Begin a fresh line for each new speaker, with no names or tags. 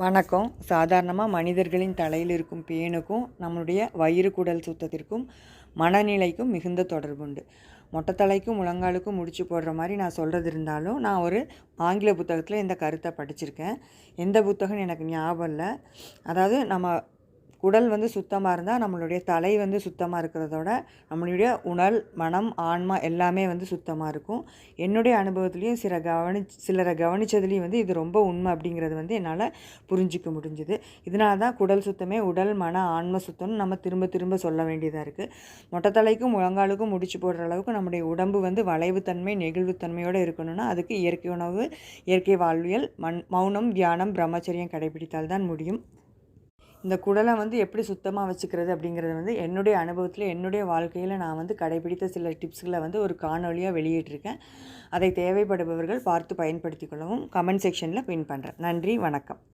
வணக்கம். சாதாரணமாக மனிதர்களின் தலையில் இருக்கும் பேனுக்கும் நம்மளுடைய வயிறு குடல் சுத்தத்திற்கும் மனநிலைக்கும் மிகுந்த தொடர்புண்டு. மொட்டைத்தலைக்கும் முழங்காலுக்கும் முடிச்சு போடுற மாதிரி நான் சொல்கிறது இருந்தாலும் நான் ஒரு ஆங்கில புத்தகத்தில் இந்த கருத்தை படிச்சிருக்கேன். எந்த புத்தகம்னு எனக்கு ஞாபகம் இல்லை. அதாவது நம்ம குடல் வந்து சுத்தமாக இருந்தால் நம்மளுடைய தலை வந்து சுத்தமாக இருக்கிறதோட நம்மளுடைய உடல் மனம் ஆன்மா எல்லாமே வந்து சுத்தமாக இருக்கும். என்னுடைய அனுபவத்துலேயும் சில கவனி சிலரை கவனித்ததுலேயும் வந்து இது ரொம்ப உண்மை அப்படிங்கிறது வந்து என்னால் புரிஞ்சிக்க முடிஞ்சுது. இதனால தான் குடல் சுத்தமே உடல் மன ஆன்ம சுத்தம்னு நம்ம திரும்ப திரும்ப சொல்ல வேண்டியதாக இருக்குது மொட்டைத்தலைக்கும் முழங்காலுக்கும் முடிச்சு போடுற அளவுக்கு நம்முடைய உடம்பு வந்து வளைவுத்தன்மை நெகிழ்வுத்தன்மையோடு இருக்கணும்னா அதுக்கு இயற்கை உணவு இயற்கை வாழ்வியல் மண் மௌனம் தியானம் பிரம்மச்சரியம் கடைபிடித்தால் தான் முடியும். இந்த குடலை வந்து எப்படி சுத்தமாக வச்சுக்கிறது அப்படிங்கிறது வந்து என்னுடைய அனுபவத்தில் என்னுடைய வாழ்க்கையில் நான் வந்து கடைபிடித்த சில டிப்ஸ்களை வந்து ஒரு காணொலியாக வெளியிட்டிருக்கேன். அதை தேவைப்படுபவர்கள் பார்த்து பயன்படுத்தி கொள்ளவும் கமெண்ட் செக்ஷனில் பின் பண்ணுறேன் நன்றி வணக்கம்.